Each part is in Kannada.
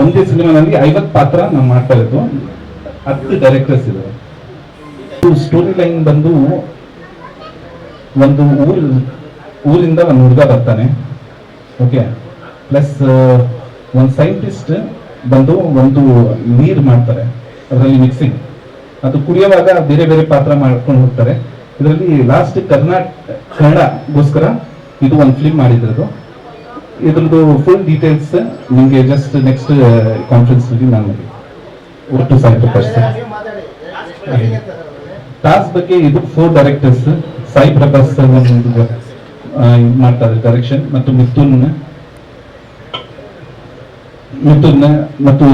ಒಂದೇ ಸಿನಿಮಾನಲ್ಲಿ ಐವತ್ತು ಪಾತ್ರ ನಾವು ಮಾಡ್ತಾ ಇರೋದು. ಹತ್ತು ಡೈರೆಕ್ಟರ್ಸ್ ಇದ್ದಾರೆ ಸ್ಟೋರಿ ಲೈನ್ ಬಂದು ಒಂದು ಊರ್, ಊರಿಂದ ಒಂದು ಹುಡುಗ ಬರ್ತಾನೆ. ಓಕೆ ಪ್ಲಸ್ ಒಂದು ಸೈಂಟಿಸ್ಟ್ ಬಂದು ಒಂದು ನೀರು ಮಾಡ್ತಾರೆ. ಅದರಲ್ಲಿ ಮಿಕ್ಸಿಂಗ್ ಅದು ಕುಡಿಯುವಾಗ ಬೇರೆ ಬೇರೆ ಪಾತ್ರ ಮಾಡ್ಕೊಂಡು ಹೋಗ್ತಾರೆ. ಇದರಲ್ಲಿ ಲಾಸ್ಟ್ ಕರ್ನಾಟಕ ಕನ್ನಡಗೋಸ್ಕರ ಇದು ಒಂದು ಫಿಲ್ಮ್ ಮಾಡಿದ್ರದು ಇದ್ರದ್ದು ಫುಲ್ ಡೀಟೇಲ್ಸ್ ನಿಮಗೆ ಜಸ್ಟ್ ನೆಕ್ಸ್ಟ್ ಕಾನ್ಫರೆನ್ಸ್ ಅಲ್ಲಿ ನಾನು ಒಟ್ಟು ಸಾಯಿ ಪ್ರಕಾಶ್ ಸರ್ ಟಾಸ್ ಬಗ್ಗೆ ಇದು four directors Sai Prakash sir ಮಾಡ್ತಾರೆ ಡೈರೆಕ್ಷನ್ ಮತ್ತು ಮಿಥುನ್ ಮಿಥುನ್ ಮತ್ತು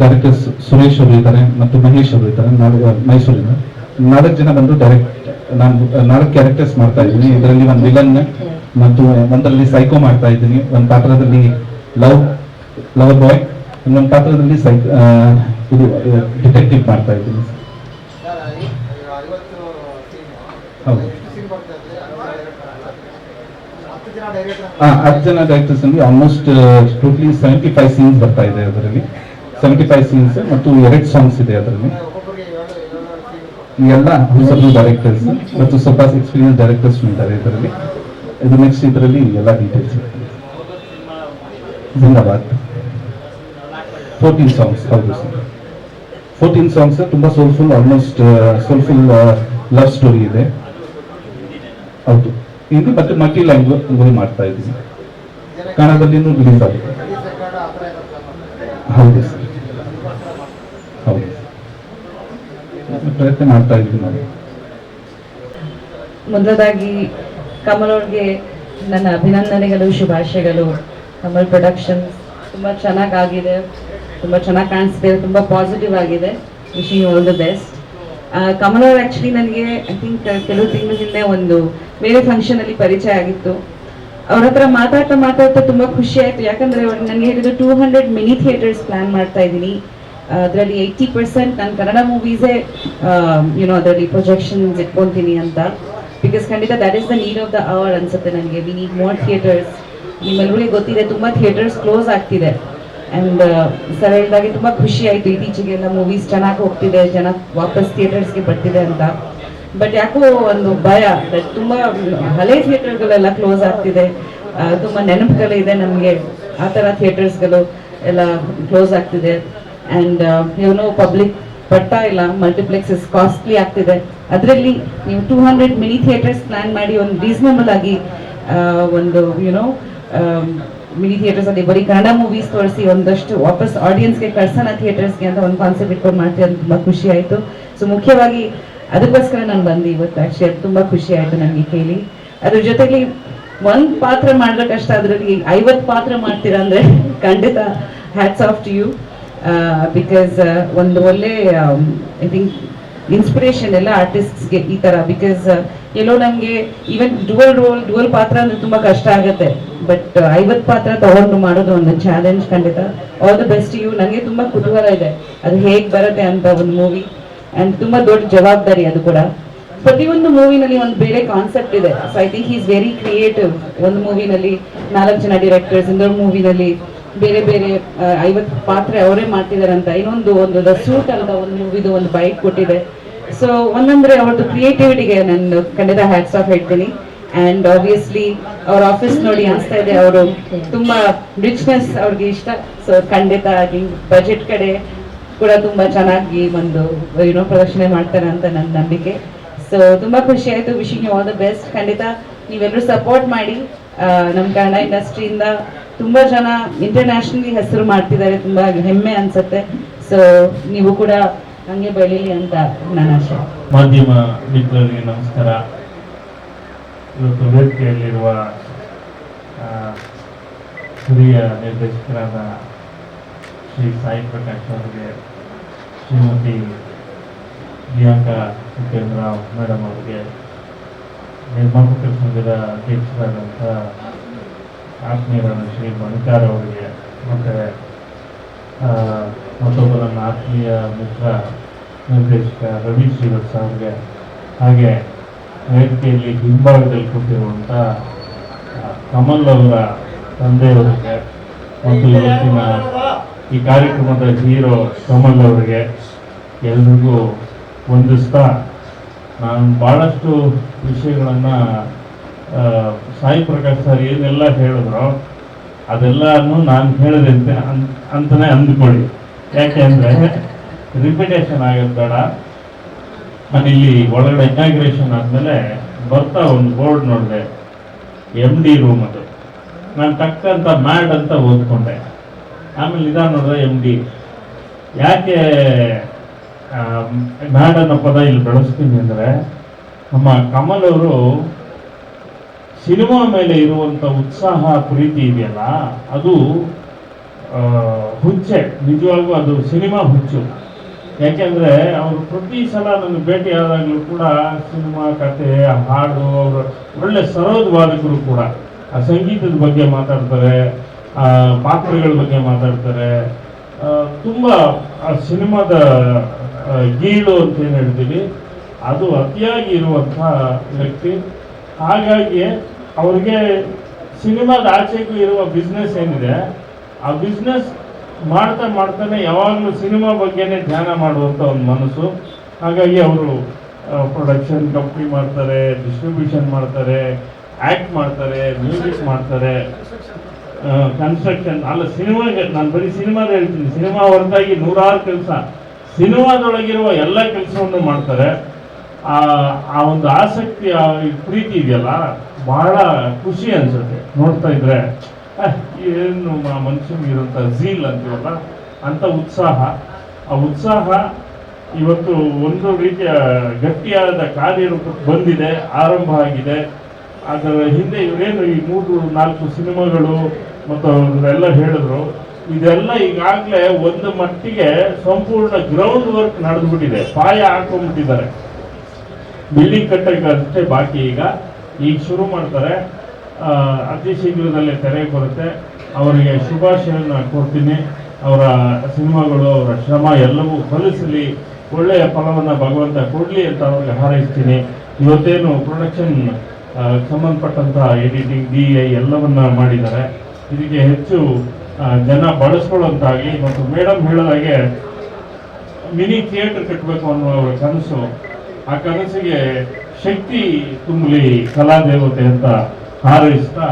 ಡೈರೆಕ್ಟರ್ಸ್ ಸುರೇಶ್ ಅವರು ಇದ್ದಾರೆ, ಮತ್ತು ಮಹೇಶ್ ಅವರು ಇದ್ದಾರೆ ಮೈಸೂರಿನ ನಾಲ್ಕು ಜನ ಬಂದು ಡೈರೆಕ್ಟ್ ನಾನು, ನಾಲ್ಕು ಕ್ಯಾರೆಕ್ಟರ್ಸ್ ಮಾಡ್ತಾ ಇದ್ದೀನಿ. ಇದರಲ್ಲಿ ಒಂದು ವಿಲನ್ ಮತ್ತು ಒಂದರಲ್ಲಿ ಸೈಕೋ ಮಾಡ್ತಾ ಇದ್ದೀನಿ. ಒಂದು ಪಾತ್ರದಲ್ಲಿ ಲವ್, ಲವರ್ ಬಾಯ್, ಇನ್ನೊಂದು ಪಾತ್ರದಲ್ಲಿ ಸೈಕ್ ಇದು ಡಿಟೆಕ್ಟಿವ್ ಮಾಡ್ತಾ ಇದ್ದೀನಿ. ಹೌದು. ಹತ್ತು ಜನ ಡೈರೆಕ್ಟರ್ಸ್ ಅಲ್ಲಿ almost totally seventy five scenes ಬರ್ತಾ ಇದೆ ಅದರಲ್ಲಿ. ಸೆವೆಂಟಿ ಫೈವ್ ಸೀನ್ಸ್ ಮತ್ತು ಎರಡು ಸಾಂಗ್ಸ್ ಇದೆ ಅದರಲ್ಲಿ. ಎಲ್ಲ ಡೈರೆಕ್ಟರ್ಸ್ ಮತ್ತು ಸ್ವಲ್ಪ ಎಕ್ಸ್ಪೀರಿಯನ್ಸ್ ಡೈರೆಕ್ಟರ್ಸ್ ಇದ್ದಾರೆ ಇದರಲ್ಲಿ. ಇದು ನೆಕ್ಸ್ಟ್ ಇದರಲ್ಲಿ ಎಲ್ಲ ಡೀಟೇಲ್ಸ್ ಜಿಂದಾಬಾದ್ ಫೋರ್ಟೀನ್ ಸಾಂಗ್ಸ್ ಹೌದು ಸರ್ ಫೋರ್ಟೀನ್ ಸಾಂಗ್ಸ್ ತುಂಬಾ soulful almost soulful love story ಇದೆ. ಹೌದು. ಹಿಂದಿ ಮತ್ತೆ ಮಲ್ಟಿ ಲ್ಯಾಂಗ್ವೇಜ್ ಮಾಡ್ತಾ ಇದ್ದೀನಿ. ಕನ್ನಡದಲ್ಲಿನೂ ರಿಲೀಸ್ ಆಗುತ್ತೆ ಹೌದು ಸರ್ ಹೌದು ಪ್ರಯತ್ನ ಮಾಡ್ತಾ ಇದ್ದೀನಿ ನಾನು ಮೊದಲದಾಗಿ ಕಮಲ್ ಅವ್ರಿಗೆ ನನ್ನ ಅಭಿನಂದನೆಗಳು, ಶುಭಾಶಯಗಳು. ಕಮಲ್ ಪ್ರೊಡಕ್ಷನ್ ತುಂಬ ಚೆನ್ನಾಗಾಗಿದೆ, ತುಂಬ ಚೆನ್ನಾಗಿ ಕಾಣಿಸ್ತಿದೆ, ತುಂಬ ಪಾಸಿಟಿವ್ ಆಗಿದೆ. Wishing all the best Kamal ಅವ್ರು ಆ್ಯಕ್ಚುಲಿ ನನಗೆ ಐ ಥಿಂಕ್ ಕೆಲವು ತಿಂಗಳ ಹಿಂದೆ ಒಂದು ಬೇರೆ ಫಂಕ್ಷನಲ್ಲಿ ಪರಿಚಯ ಆಗಿತ್ತು. ಅವ್ರ ಹತ್ರ ಮಾತಾಡ್ತಾ ಮಾತಾಡ್ತಾ ತುಂಬ ಖುಷಿ ಆಯಿತು. ಯಾಕಂದರೆ ನನಗೆ ಹೇಳಿದ್ರು two hundred mini theatres plan ಮಾಡ್ತಾ ಇದ್ದೀನಿ. ಅದರಲ್ಲಿ ಏಯ್ಟಿ ಪರ್ಸೆಂಟ್ ನಾನು ಕನ್ನಡ ಮೂವೀಸೇ ಯುನೋ ಅದರಲ್ಲಿ ಪ್ರೊಜೆಕ್ಷನ್ಸ್ ಇಟ್ಕೊತೀನಿ ಅಂತ. ಬಿಕಾಸ್ ಖಂಡಿತ that is the need of the hour ಅನ್ಸುತ್ತೆ ನನಗೆ. ವಿ ನೀಡ್ ಮೋರ್ ಥಿಯೇಟರ್ಸ್ ನಿಮ್ಮೆಲ್ಲರಿಗೆ ಗೊತ್ತಿದೆ ತುಂಬ ಥಿಯೇಟರ್ಸ್ ಕ್ಲೋಸ್ ಆಗ್ತಿದೆ. ಆ್ಯಂಡ್ ಸರ್ ಹೇಳಿದಾಗೆ ತುಂಬ ಖುಷಿ ಆಯಿತು. ಇತ್ತೀಚೆಗೆಲ್ಲ ಮೂವೀಸ್ ಚೆನ್ನಾಗಿ ಹೋಗ್ತಿದೆ. ಜನ ವಾಪಸ್ ಥಿಯೇಟರ್ಸ್ಗೆ ಬರ್ತಿದೆ ಅಂತ. ಬಟ್ ಯಾಕೋ ಒಂದು ಭಯ. ತುಂಬಾ ತುಂಬ ಹಳೆ ಥಿಯೇಟರ್ಗಳೆಲ್ಲ ಕ್ಲೋಸ್ ಆಗ್ತಿದೆ. ತುಂಬ ನೆನಪುಗಳು ಇದೆ ನಮಗೆ. ಆ ಥರ ಥಿಯೇಟರ್ಸ್ಗಳು ಎಲ್ಲ ಕ್ಲೋಸ್ ಆಗ್ತಿದೆ. ಆ್ಯಂಡ್ ಏನೋ ಪಬ್ಲಿಕ್ ಬರ್ತಾ ಇಲ್ಲ ಮಲ್ಟಿಪ್ಲೆಕ್ಸಸ್ ಕಾಸ್ಟ್ಲಿ ಆಗ್ತಿದೆ. ಅದರಲ್ಲಿ ನೀವು two hundred mini theatres plan ಮಾಡಿ ಒಂದು ರೀಸನಬಲ್ ಆಗಿ ಒಂದು ಯುನೋ ಮಿನಿ ಥಿಯೇಟರ್ಸ್ ಅಲ್ಲಿ ಬರೀ ಕನ್ನಡ ಮೂವೀಸ್ ತೋರಿಸಿ ಒಂದಷ್ಟು ವಾಪಸ್ ಆಡಿಯನ್ಸ್ಗೆ ಕಳ್ಸೋಣ ಥಿಯೇಟರ್ಸ್ಗೆ ಅಂತ ಒಂದು ಕಾನ್ಸೆಪ್ಟ್ ಇಟ್ಕೊಂಡು ಮಾಡ್ತೀವಿ ಅಂತ ತುಂಬ ಖುಷಿ ಆಯಿತು. ಸೊ ಮುಖ್ಯವಾಗಿ ಅದಕ್ಕೋಸ್ಕರ ನಾನು ಬಂದು ಇವತ್ತು ಆ್ಯಕ್ಚುಲಿ ಅದು ತುಂಬ ಖುಷಿ ಆಯಿತು ನನಗೆ ಕೇಳಿ. ಅದ್ರ ಜೊತೆಗೆ ಒಂದು ಪಾತ್ರ ಮಾಡಿದ್ರೆ ಕಷ್ಟ ಅದರಲ್ಲಿ ಐವತ್ತು ಪಾತ್ರ ಮಾಡ್ತೀರಾ ಅಂದರೆ ಖಂಡಿತ hats off to you because ಒಂದು ಒಳ್ಳೆ ಐ ಥಿಂಕ್ ಇನ್ಸ್ಪಿರೇಷನ್ ಎಲ್ಲ ಆರ್ಟಿಸ್ಟ್ಸ್ಗೆ ಈ ಥರ ಬಿಕಾಸ್ ಎಲ್ಲೋ ನಮಗೆ ಈವನ್ ಡುವಲ್ ರೋಲ್ ಡುವಲ್ ಪಾತ್ರ ಅಂದ್ರೆ ತುಂಬ ಕಷ್ಟ ಆಗುತ್ತೆ. ಬಟ್ ಐವತ್ತು ಪಾತ್ರ ತಗೊಂಡು ಮಾಡೋದು ಒಂದು ಚಾಲೆಂಜ್ ಖಂಡಿತ. ಆಲ್ ದ ಬೆಸ್ಟ್ ಯು ನನಗೆ ತುಂಬ ಕುತೂಹಲ ಇದೆ. ಅದು ಹೇಗೆ ಬರುತ್ತೆ ಅಂತ ಒಂದು ಮೂವಿ ಆ್ಯಂಡ್ ತುಂಬ ದೊಡ್ಡ ಜವಾಬ್ದಾರಿ ಅದು ಕೂಡ. ಪ್ರತಿಯೊಂದು ಮೂವಿನಲ್ಲಿ ಒಂದು ಬೇರೆ ಕಾನ್ಸೆಪ್ಟ್ ಇದೆ. So I think is very creative ಒಂದು ಮೂವಿನಲ್ಲಿ ನಾಲ್ಕು ಜನ ಡಿರೆಕ್ಟರ್ಸ್ ಇನ್ನೊಂದು ಮೂವಿನಲ್ಲಿ ಬೇರೆ ಬೇರೆ ಐವತ್ತು ಪಾತ್ರೆ ಅವರೇ ಮಾಡ್ತಿದ್ದಾರೆ ಅಂತ ಇನ್ನೊಂದು ಒಂದು ದ ಸೂಟ್ ಅಂತ ಒಂದು ಮೂವಿದು ಒಂದು ಬೈಕ್ ಕೊಟ್ಟಿದೆ. ಸೊ ಒಂದಂದ್ರೆ ಅವ್ರದ್ದು ಕ್ರಿಯೇಟಿವಿಟಿಗೆ ನಾನು ಖಂಡಿತ ಹ್ಯಾಟ್ಸ್ ಆಫ್ ಹೇಳ್ತೀನಿ. ಆ್ಯಂಡ್ ಆಬ್ವಿಯಸ್ಲಿ ಅವ್ರ ಆಫೀಸ್ ನೋಡಿ ಅನಿಸ್ತಾ ಇದೆ, ಅವರು ತುಂಬಾ ರಿಚ್ನೆಸ್ ಅವ್ರಿಗೆ ಇಷ್ಟ. ಸೊ ಖಂಡಿತ ಆಗಿ ಬಜೆಟ್ ಕಡೆ ಕೂಡ ತುಂಬಾ ಚೆನ್ನಾಗಿ ಒಂದು ಏನೋ ಪ್ರದರ್ಶನ ಮಾಡ್ತಾರೆ ಅಂತ ನನ್ನ ನಂಬಿಕೆ. ಸೊ ತುಂಬಾ ಖುಷಿ ಆಯಿತು. Wishing you all the best ಖಂಡಿತ ನೀವೆಲ್ಲರೂ ಸಪೋರ್ಟ್ ಮಾಡಿ. ನಮ್ಮ ಕನ್ನಡ ಇಂಡಸ್ಟ್ರಿಯಿಂದ ತುಂಬ ಜನ ಇಂಟರ್ನ್ಯಾಷನಲಿ ಹೆಸರು ಮಾಡ್ತಿದ್ದಾರೆ, ತುಂಬ ಹೆಮ್ಮೆ ಅನ್ಸುತ್ತೆ. ಸೊ ನೀವು ಕೂಡ ಹಂಗೆ ಬೆಳೀಲಿ ಅಂತ ನನ್ನ ಆಶೆ ಮಾಧ್ಯಮ ಮಿತ್ರರಿಗೆ ನಮಸ್ಕಾರ. ಇವತ್ತು ವೇದಿಕೆಯಲ್ಲಿರುವ ಹಿರಿಯ ನಿರ್ದೇಶಕರಾದ ಶ್ರೀ ಸಾಯಿ ಪ್ರಕಾಶ್ ಅವರಿಗೆ ಶ್ರೀಮತಿ ಪ್ರಿಯಾಂಕಾ ಉಪೇಂದ್ರ ಮೇಡಮ್ ಅವರಿಗೆ ನಿರ್ಮಾಪಕರ ಸಂಘದ ಅಧ್ಯಕ್ಷರಾದಂಥ ಆತ್ಮೀಯರಾದ ಶ್ರೀ ಮಣಿಕಾರ್ ಅವರಿಗೆ ಮತ್ತು ಮತ್ತೊಬ್ಬ ನನ್ನ ಆತ್ಮೀಯ ಮಿತ್ರ ನಿರ್ದೇಶಕ ರವಿ ಶ್ರೀವತ್ಸ ಅವರಿಗೆ ಹಾಗೆ ವೇದಿಕೆಯಲ್ಲಿ ಹಿಂಭಾಗದಲ್ಲಿ ಕೊಟ್ಟಿರುವಂಥ ಕಮಲ್ ಅವರ ತಂದೆಯವರಿಗೆ ಮತ್ತು ಇವತ್ತಿನ ಈ ಕಾರ್ಯಕ್ರಮದ ಹೀರೋ ಕಮಲ್ ಅವರಿಗೆ ಎಲ್ರಿಗೂ ವಂದಿಸ್ತಾ ನಾನು ಭಾಳಷ್ಟು ವಿಷಯಗಳನ್ನು ಸಾಯಿ ಪ್ರಕಾಶ್ ಸರ್ ಏನೆಲ್ಲ ಹೇಳಿದ್ರು ಅದೆಲ್ಲನೂ ನಾನು ಹೇಳಿದೆ ಅಂತ ಅಂತಾನೆ ಅಂದ್ಕೊಳ್ಳಿ. ಯಾಕೆ ಅಂದರೆ ರಿಪಿಟೇಷನ್ ಆಗೋದು ಬೇಡ. ನಾನು ಇಲ್ಲಿ ಒಳಗಡೆ ಇನಾಗ್ರೇಷನ್ ಆದಮೇಲೆ ಬರ್ತಾ ಒಂದು ಬೋರ್ಡ್ ನೋಡಿದೆ. ಎಂ ಡಿ ರೂಮ್ ಅದು. ನಾನು ತಕ್ಕಂತ ಮ್ಯಾಡ್ ಅಂತ ಓದ್ಕೊಂಡೆ. ಆಮೇಲೆ ನಿಧಾನ ನೋಡಿದ್ರೆ ಎಂ ಡಿ ಯಾಕೆ ಮ್ಯಾಡ್ ಅನ್ನೋ ಪದ ಇಲ್ಲಿ ಬಳಸ್ತೀನಿ ಅಂದರೆ ನಮ್ಮ ಕಮಲ್ ಅವರು ಸಿನಿಮಾ ಮೇಲೆ ಇರುವಂಥ ಉತ್ಸಾಹ, ಪ್ರೀತಿ ಇದೆಯಲ್ಲ, ಅದು ಹುಚ್ಚೆ. ನಿಜವಾಗೂ ಅದು ಸಿನಿಮಾ ಹುಚ್ಚು. ಯಾಕೆಂದರೆ ಅವರು ಪ್ರತಿ ಸಲ ನನ್ನ ಭೇಟಿ ಆದಾಗಲೂ ಕೂಡ ಸಿನಿಮಾ, ಕತೆ, ಹಾಡು, ಅವರು ಒಳ್ಳೆ ಸರೋಜವಾದಕರು ಕೂಡ ಆ ಸಂಗೀತದ ಬಗ್ಗೆ ಮಾತಾಡ್ತಾರೆ ಪಾತ್ರಗಳ ಬಗ್ಗೆ ಮಾತಾಡ್ತಾರೆ ತುಂಬಾ, ಆ, ಸಿನಿಮಾದ ಗೀಳು ಅಂತ ಏನು ಹೇಳ್ತೀವಿ, ಅದು ಅತಿಯಾಗಿ ಇರುವಂಥ ವ್ಯಕ್ತಿ. ಹಾಗಾಗಿ ಅವ್ರಿಗೆ ಸಿನಿಮಾದ ಆಚೆಗೂ ಇರುವ ಬಿಸ್ನೆಸ್ ಏನಿದೆ, ಆ ಬಿಸ್ನೆಸ್ ಮಾಡ್ತಾ ಮಾಡ್ತಾನೆ ಯಾವಾಗಲೂ ಸಿನಿಮಾ ಬಗ್ಗೆನೇ ಧ್ಯಾನ ಮಾಡುವಂಥ ಒಂದು ಮನಸ್ಸು. ಹಾಗಾಗಿ ಅವರು ಪ್ರೊಡಕ್ಷನ್ ಕಂಪ್ನಿ ಮಾಡ್ತಾರೆ ಡಿಸ್ಟ್ರಿಬ್ಯೂಷನ್ ಮಾಡ್ತಾರೆ ಆ್ಯಕ್ಟ್ ಮಾಡ್ತಾರೆ ಮ್ಯೂಸಿಕ್ ಮಾಡ್ತಾರೆ. ಕನ್ಸ್ಟ್ರಕ್ಷನ್ ಅಲ್ಲ ಸಿನಿಮಾಗೆ ನಾನು ಬರೀ ಸಿನಿಮಾದ ಹೇಳ್ತೀನಿ. ಸಿನಿಮಾ ಹೊರತಾಗಿ ನೂರಾರು ಕೆಲಸ. ಸಿನಿಮಾದೊಳಗಿರುವ ಎಲ್ಲ ಕೆಲಸವನ್ನು ಮಾಡ್ತಾರೆ. ಆ ಆ ಒಂದು ಆಸಕ್ತಿ ಪ್ರೀತಿ ಇದೆಯಲ್ಲ, ಬಹಳ ಖುಷಿ ಅನ್ಸುತ್ತೆ. ನೋಡ್ತಾ ಇದ್ರೆ ಏನು ಮ- ಮನುಷ್ಯನಿಗೆ ಇರುವಂತ ಝೀಲ್ ಅಂತೀವಲ್ಲ, ಅಂತ ಉತ್ಸಾಹ. ಆ ಉತ್ಸಾಹ ಇವತ್ತು ಒಂದು ರೀತಿಯ ಗಟ್ಟಿಯಾದ ಕಾರ್ಯರೂಪಕ್ಕೆ ಬಂದಿದೆ, ಆರಂಭ ಆಗಿದೆ. ಅದರ ಹಿಂದೆ ಇವರೇನು ಈ ಮೂರು ನಾಲ್ಕು ಸಿನಿಮಾಗಳು ಮತ್ತು ಅವರೆಲ್ಲ ಹೇಳಿದ್ರು, ಇದೆಲ್ಲ ಈಗಾಗಲೇ ಒಂದು ಮಟ್ಟಿಗೆ ಸಂಪೂರ್ಣ ಗ್ರೌಂಡ್ ವರ್ಕ್ ನಡೆದ್ಬಿಟ್ಟಿದೆ. ಪಾಯ ಹಾಕೊಂಡ್ಬಿಟ್ಟಿದ್ದಾರೆ. ಬಿಲ್ಡಿಂಗ್ ಕಟ್ಟಕ್ಕೆ ಬಾಕಿ ಈಗ. ಈಗ ಶುರು ಮಾಡ್ತಾರೆ. ಅತಿ ಶೀಘ್ರದಲ್ಲೇ ತೆರೆಗೆ ಬರುತ್ತೆ. ಅವರಿಗೆ ಶುಭಾಶಯನ ಕೊಡ್ತೀನಿ. ಅವರ ಸಿನಿಮಾಗಳು, ಅವರ ಶ್ರಮ ಎಲ್ಲವೂ ಫಲಿಸಲಿ. ಒಳ್ಳೆಯ ಫಲವನ್ನು ಭಗವಂತ ಕೊಡಲಿ ಅಂತ ಅವ್ರಿಗೆ ಹಾರೈಸ್ತೀನಿ. ಇವತ್ತೇನು ಪ್ರೊಡಕ್ಷನ್ ಸಂಬಂಧಪಟ್ಟಂತಹ ಎಡಿಟಿಂಗ್ ಡಿ ಐ ಎಲ್ಲವನ್ನ ಮಾಡಿದ್ದಾರೆ. ಇದಕ್ಕೆ ಹೆಚ್ಚು ಜನ ಬಳಸ್ಕೊಳ್ಳುವಂತಾಗಿ ಮತ್ತು ಮೇಡಮ್ ಹೇಳಿದಾಗೆ ಮಿನಿ ಥಿಯೇಟರ್ ಕಟ್ಟಬೇಕು ಅನ್ನೋ ಅವರ ಕನಸು, ಆ ಕನಸಿಗೆ ಶಕ್ತಿ ತುಂಬಲಿ ಕಲಾದೇವತೆ ಅಂತ ಹಾರೈಸ್ತಾ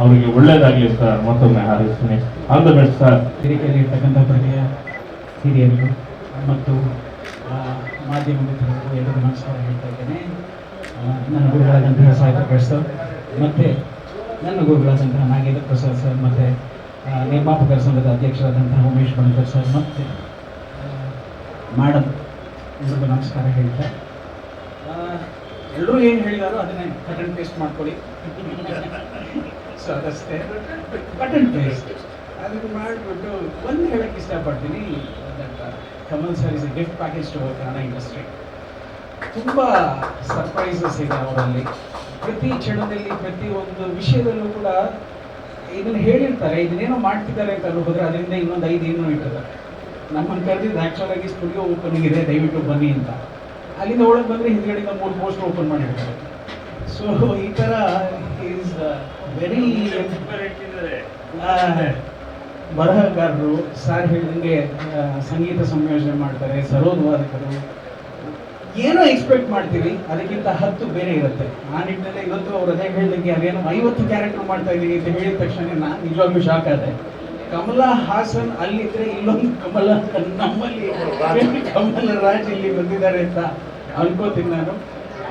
ಅವರಿಗೆ ಒಳ್ಳೇದಾಗಲಿ ಅಂತ ಮತ್ತೊಮ್ಮೆ ಹಾರೈಸ್ತೀನಿ. ಆಲ್ ದ ಬೆಸ್ಟ್ ಸರ್ ವೇದಿಕೆಯಲ್ಲಿ ಇರ್ತಕ್ಕಂಥ ಪ್ರತಿಯ ಹಿರಿಯರು ಮತ್ತು ಮಾಧ್ಯಮ ಮಿತ್ರರಿಗೂ ಎಲ್ಲರಿಗೂ ನಮಸ್ಕಾರ ಹೇಳ್ತಾ ಇದ್ದೇನೆ. ನನ್ನ ಗುರುಗಳಾದಂತಹ ಸಾಹಿತ್ಯ ಸರ್, ಮತ್ತು ನನ್ನ ಗುರುಗಳಾದಂತಹ ನಾಗೇಂದ್ರ ಪ್ರಸಾದ್ ಸರ್, ಮತ್ತು ನಿರ್ಮಾಪಕರ ಸಂಘದ ಅಧ್ಯಕ್ಷರಾದಂತಹ ಉಮೇಶ್ ಬಣಕರ್ ಸರ್, ಮತ್ತು ಮೇಡಮ್ ಎಲ್ಲರಿಗೂ ನಮಸ್ಕಾರ ಹೇಳ್ತಾ. ಎಲ್ಲರೂ ಏನು ಹೇಳಿದಾರೋ ಅದನ್ನೇ ಕಟ್ ಅಂಡ್ ಪೇಸ್ಟ್ ಮಾಡ್ಕೊಳ್ಳಿ. ಸೊ ಅದಷ್ಟೇ. ಅಂಡ್ ಪೇಸ್ಟ್ ಅದನ್ನು ಮಾಡಿಬಿಟ್ಟು ಒಂದು ಹೇಳಕ್ಕೆ ಇಷ್ಟಪಡ್ತೀನಿ. Kamal sir is gift package to Kannada industry ತುಂಬ ಸರ್ಪ್ರೈಸಸ್ ಇದೆ ಅವರಲ್ಲಿ. ಪ್ರತಿ ಕ್ಷಣದಲ್ಲಿ ಪ್ರತಿ ಒಂದು ವಿಷಯದಲ್ಲೂ ಕೂಡ ಇದನ್ನ ಹೇಳಿರ್ತಾರೆ ಇದನ್ನೇನೋ ಮಾಡ್ತಿದ್ದಾರೆ ಅಂತ ಅಲ್ಲಿ ಹೋದ್ರೆ ಅದರಿಂದ ಇನ್ನೊಂದು ಐದು ಏನೋ ಇಟ್ಟಿದ್ದಾರೆ. ನಮ್ಮನ್ನು ಕರೆದಿದ್ದು ಆ್ಯಕ್ಚುಲ್ ಆಗಿ ಸ್ಟುಡಿಯೋ ಓಪನಿಂಗ್ ಇದೆ ದಯವಿಟ್ಟು ಬನ್ನಿ ಅಂತ. ಅಲ್ಲಿಂದ ಒಳಗೆ ಬಂದರೆ ಹಿಂದ್ಗಡೆಯಿಂದ ಮೂರು ಪೋಸ್ಟ್ ಓಪನ್ ಮಾಡಿರ್ತಾರೆ. ಸೊ ಈ ಥರ ಈಸ್ ವೆರಿ ಬರಹಗಾರರು ಸರ್ ಹೇಳಿದಂಗೆ ಸಂಗೀತ ಸಂಯೋಜನೆ ಮಾಡ್ತಾರೆ ಸರೋದ್ವಾದಕರು ಏನೋ ಎಕ್ಸ್ಪೆಕ್ಟ್ ಮಾಡ್ತೀವಿ ಅದಕ್ಕಿಂತ ಹತ್ತು ಬೇರೆ ಇರುತ್ತೆ. ಆ ನಿಟ್ಟಿನಲ್ಲಿ ಇವತ್ತು ಅವ್ರು ಅದೇ ಹೇಳಿದಂಗೆ ಅದೇನೋ ಐವತ್ತು ಕ್ಯಾರೆಕ್ಟರ್ ಮಾಡ್ತಾ ಇದ್ದೀನಿ ಅಂತ ಹೇಳಿದ ತಕ್ಷಣ ನಾನು ನಿಜವಾಗ್ಲೂ ಶಾಕ್ ಆದೆ. ಕಮಲಾ ಹಾಸನ್ ಅಲ್ಲಿದ್ರೆ ಇಲ್ಲೊಂದು ಕಮಲ ನಮ್ಮಲ್ಲಿ ಕಮಲ ರಾಜ್ ಇಲ್ಲಿ ಬಂದಿದ್ದಾರೆ ಅಂತ ಅನ್ಕೋತೀನಿ ನಾನು.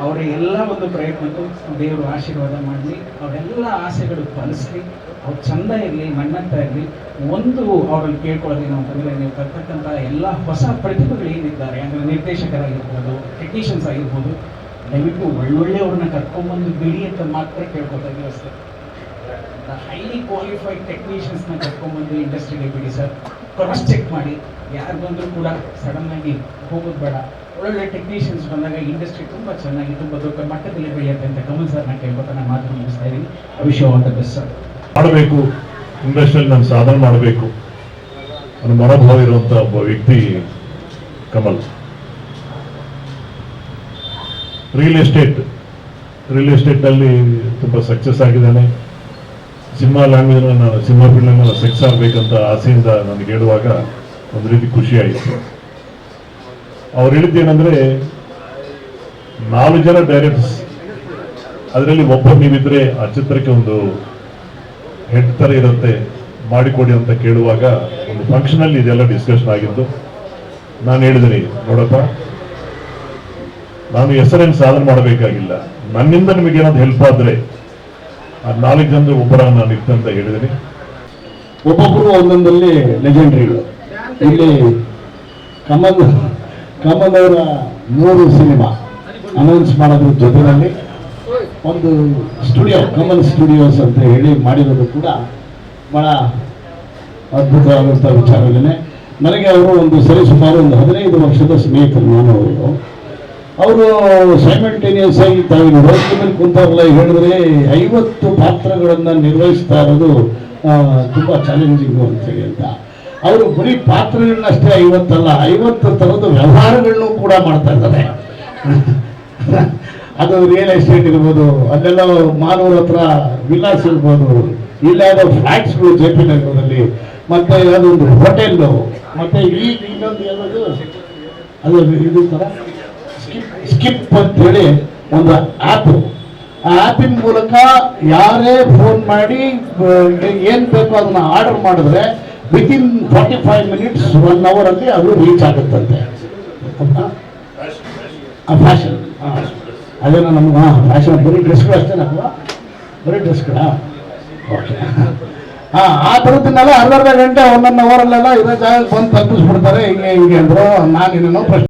ಅವರ ಎಲ್ಲ ಒಂದು ಪ್ರಯತ್ನಕ್ಕೂ ದೇವರು ಆಶೀರ್ವಾದ ಮಾಡಲಿ. ಅವರೆಲ್ಲ ಆಸೆಗಳು ಫಲಿಸ್ಲಿ ಅವ್ರು ಚಂದ ಇರಲಿ ಮಣ್ಣಂತ ಇರಲಿ ಒಂದು ಅವ್ರಲ್ಲಿ ಕೇಳ್ಕೊಳ್ಳೋದೇನು ಅಂತಂದರೆ ನೀವು ಕರ್ತಕ್ಕಂಥ ಎಲ್ಲ ಹೊಸ ಪ್ರತಿಭೆಗಳು ಏನಿದ್ದಾರೆ ಅಂದರೆ ನಿರ್ದೇಶಕರಾಗಿರ್ಬೋದು ಟೆಕ್ನಿಷಿಯನ್ಸ್ ಆಗಿರ್ಬೋದು ದಯವಿಟ್ಟು ಒಳ್ಳೊಳ್ಳೆಯವ್ರನ್ನ ಕರ್ಕೊಂಬಂದು ಬಿಡಿ ಅಂತ ಮಾತ್ರ ಕೇಳ್ಕೊತಾ ಇದ್ದೀವಿ ಅಷ್ಟೇ. ಹೈಲಿ ಕ್ವಾಲಿಫೈಡ್ ಟೆಕ್ನಿಷಿಯನ್ಸ್ನ ಕರ್ಕೊಂಬಂದು ಇಂಡಸ್ಟ್ರಿಗೆ ಬಿಡಿ ಸರ್. ಕ್ರಾಸ್ ಚೆಕ್ ಮಾಡಿ. ಯಾರು ಬಂದರೂ ಕೂಡ ಸಡನ್ ಆಗಿ ಹೋಗೋದು ಬೇಡ. ಒಳ್ಳೊಳ್ಳೆ ಟೆಕ್ನಿಷಿಯನ್ಸ್ ಬಂದಾಗ ಇಂಡಸ್ಟ್ರಿ ತುಂಬ ಚೆನ್ನಾಗಿ ತುಂಬ ದೊಡ್ಡ ಮಟ್ಟದಲ್ಲಿ ಬೆಳೆಯುತ್ತೆ ಅಂತ ಕಮಲ್ ಸರ್ನ ಕೇಳ್ಕೊತಾ ನಾನು ಮಾತು ಮುಗಿಸ್ತಾ ಇದ್ದೀನಿ. Wish all the best sir ಮಾಡಬೇಕು ಇಂಡಸ್ಟ್ರಿಯಲ್ಲಿ ನಾನು ಸಾಧನೆ ಮಾಡಬೇಕು ಅನ್ನೋ ಮನೋಭಾವ ಇರುವಂತ ಒಬ್ಬ ವ್ಯಕ್ತಿ ಕಮಲ್. ರಿಯಲ್ ಎಸ್ಟೇಟ್ ರಿಯಲ್ ಎಸ್ಟೇಟ್ನಲ್ಲಿ ತುಂಬ ಸಕ್ಸಸ್ ಆಗಿದ್ದಾನೆ. ಸಿನಿಮಾ ಲ್ಯಾಂಗ್ವೇಜ್ ನಾನು ಸಿನಿಮಾ ಫೀಲ್ಡ್ನಲ್ಲಿ ಸಕ್ಸಸ್ ಆಗಬೇಕಂತ ಆಸೆಯಿಂದ ನನಗೆ ಹೇಳುವಾಗ ಒಂದು ರೀತಿ ಖುಷಿ ಆಯಿತು. ಅವ್ರು ಹೇಳಿದ್ದೇನೆಂದ್ರೆ ನಾಲ್ಕು ಜನ ಡೈರೆಕ್ಟರ್ಸ್ ಅದರಲ್ಲಿ ಒಬ್ಬರು ನೀವಿದ್ರೆ ಆ ಚಿತ್ರಕ್ಕೆ ಒಂದು ಹೆಡ್ ಥರ ಇರುತ್ತೆ ಮಾಡಿಕೊಡಿ ಅಂತ ಕೇಳುವಾಗ ಒಂದು ಫಂಕ್ಷನಲ್ಲಿ ಇದೆಲ್ಲ ಡಿಸ್ಕಷನ್ ಆಗಿದ್ದು ನಾನು ಹೇಳಿದ್ದೀನಿ, ನೋಡಪ್ಪ, ನಾನು ಹೆಸರೇನು ಸಾಧನೆ ಮಾಡಬೇಕಾಗಿಲ್ಲ. ನನ್ನಿಂದ ನಿಮಗೆ ಏನಾದ್ರು ಹೆಲ್ಪ್ ಆದರೆ ಆ ನಾಲ್ಕು ಜನರು ಒಬ್ಬರ ನಾನು ಅಂತ ಹೇಳಿದ್ದೀನಿ. ಒಬ್ಬೊಬ್ಬರು ಒಂದೊಂದಲ್ಲಿ ಲೆಜೆಂಡ್ರಿಗಳು ಇಲ್ಲಿ ಕಮಲ್ ಕಮಲ್ ಅವರ ಮೂರು ಸಿನಿಮಾ ಅನೌನ್ಸ್ ಮಾಡೋದ್ರ ಜೊತೆಯಲ್ಲಿ ಒಂದು ಸ್ಟುಡಿಯೋ ಕಮಲ್ ಸ್ಟುಡಿಯೋಸ್ ಅಂತ ಹೇಳಿ ಮಾಡಿರೋದು ಕೂಡ ಬಹಳ ಅದ್ಭುತವಾದಂಥ ವಿಚಾರಗಳೇ ನನಗೆ ಅವರು ಒಂದು ಸರಿ ಸುಮಾರು ಒಂದು ಹದಿನೈದು ವರ್ಷದ ಸ್ನೇಹಿತರು ನಾನು ಅವರು. ಅವರು ಸೈಮಲ್ಟೇನಿಯಸ್ ಆಗಿ ತಾವು ರೋಡ್ ಮೇಲೆ ಕುಂತಾರಲ್ಲ ಹೇಳಿದ್ರೆ ಐವತ್ತು ಪಾತ್ರಗಳನ್ನು ನಿರ್ವಹಿಸ್ತಾ ಇರೋದು ತುಂಬ ಚಾಲೆಂಜಿಂಗ್ ಚಾಲೆಂಜಿಂಗು ಅಂತೇಳಿ ಅಂತ. ಅವರು ಬರೀ ಪಾತ್ರಗಳನ್ನಷ್ಟೇ ಐವತ್ತಲ್ಲ, ಐವತ್ತು ಥರದ ವ್ಯವಹಾರಗಳನ್ನು ಕೂಡ ಮಾಡ್ತಾ ಇದ್ದಾರೆ. ಅದು ರಿಯಲ್ ಎಸ್ಟೇಟ್ ಇರ್ಬೋದು, ಅಲ್ಲೆಲ್ಲ ಮಾಲೂರ್ ಹತ್ರ ವಿಲಾಸ್ ಇರ್ಬೋದು, ಇಲ್ಲ ಯಾವುದೋ ಫ್ಲಾಟ್ಸ್ಗಳು ಜೆ ಪಿ ನಗರದಲ್ಲಿ, ಮತ್ತೆ ಅದೊಂದು ಹೋಟೆಲ್ಲು ಮತ್ತೆ ಈಗ ಇನ್ನೊಂದು ಏನದು ಅದು ಇದು ಥರ ಸ್ಕಿಪ್ ಸ್ಕಿಪ್ ಅಂತೇಳಿ ಒಂದು ಆ್ಯಪ್ ಆ ಆ್ಯಪಿನ ಮೂಲಕ ಯಾರೇ ಫೋನ್ ಮಾಡಿ ಏನು ಬೇಕೋ ಅದನ್ನ ಆರ್ಡರ್ ಮಾಡಿದ್ರೆ within forty five minutes one ಅವರಲ್ಲಿ ಅದು ರೀಚ್ ಆಗುತ್ತಂತೆ. ಫ್ಯಾಷನ್. ಅದೇನೋ ನಮ್ಗೆ ಹಾಂ ಫ್ಯಾಷನ್ ಬರೀ ಡ್ರೆಸ್ಗಳು ಅಷ್ಟೇನಲ್ವಾ ಬರೀ ಡ್ರೆಸ್ಗಳಾ ಓಕೆ. ಹಾಂ ಆ ಥರದ್ದನ್ನೆಲ್ಲ ಅರ್ಧ ಅರ್ಧ ಗಂಟೆ ಒಂದೊಂದು ಅವರಲ್ಲೆಲ್ಲ ಇರೋ ಜಾಗಕ್ಕೆ ಬಂದು ತಪ್ಪಿಸ್ಬಿಡ್ತಾರೆ, ಹಿಂಗೆ ಹಿಂಗೆ ಅಂದರು. ನಾನು ಇನ್ನೇನೋ ಪ್ರಶ್ನೆ